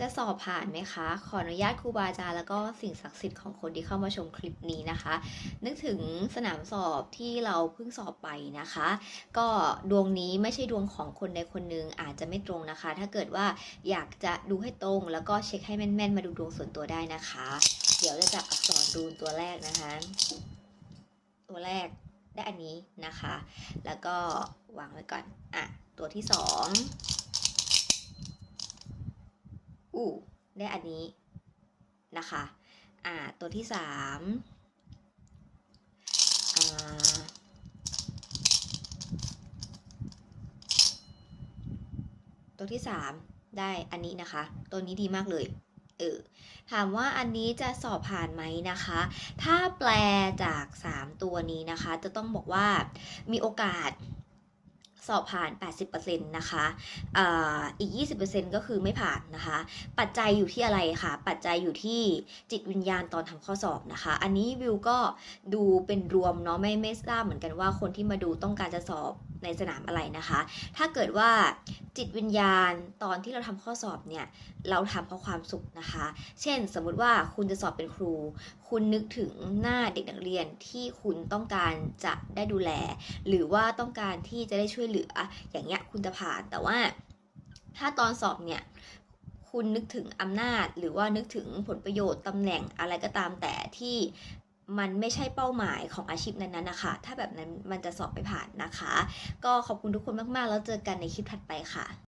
จะสอบผ่านไหมคะ ขออนุญาตครูบาอาจารย์แล้วก็สิ่งศักดิ์สิทธิ์ของคนที่เข้ามาชมคลิปนี้นะคะ นึกถึงสนามสอบที่เราเพิ่งสอบไปนะคะ ก็ดวงนี้ไม่ใช่ดวงของคนใดคนหนึ่งอาจจะไม่ตรงนะคะ ถ้าเกิดว่าอยากจะดูให้ตรง แล้วก็เช็คให้แม่นๆ มาดูดวงส่วนตัวได้นะคะ เดี๋ยวจะจับอักษรรูนตัวแรกนะคะ ตัวแรกได้อันนี้นะคะ แล้วก็วางไว้ก่อนอะตัวที่สอง อูได้อันนี้นะคะอ่าตัวที่สามตัวที่สามได้อันนี้นะคะ ตัวนี้ดีมากเลยเออถามว่าอันนี้จะสอบผ่านไหมนะคะ ถ้าแปลจาก 3 ตัวนี้นะคะ จะต้องบอกว่ามีโอกาส สอบผ่าน 80%นะคะอ่าอีก 20%ก็คือไม่ผ่านนะคะ ปัจจัยอยู่ที่อะไรคะปัจจัยอยู่ที่จิตวิญญาณตอนทำข้อสอบนะคะ อันนี้วิวก็ดูเป็นรวมเนาะไม่ไม่ทราบเหมือนกันว่าคนที่มาดูต้องการจะสอบในสนามอะไรนะคะ ถ้าเกิดว่า จิตวิญญาณตอนที่เราทำข้อสอบเนี่ยเราทำเพราะความสุขนะคะ เช่น สมมุติว่าคุณจะสอบเป็นครู คุณนึกถึงหน้าเด็กนักเรียนที่คุณต้องการจะได้ดูแล หรือว่าต้องการที่จะได้ช่วยเหลืออย่างเงี้ยคุณจะผ่านแต่ว่า ถ้าตอนสอบเนี่ยคุณนึกถึงอำนาจ หรือว่านึกถึงผลประโยชน์ตำแหน่งอะไรก็ตามแต่ที่ มันไม่ใช่เป้าหมายของอาชีพนั้นๆนะคะ ถ้าแบบนั้นมันจะสอบไม่ผ่านนะคะ ก็ขอบคุณทุกคนมากๆ แล้วเจอกันในคลิปถัดไปค่ะ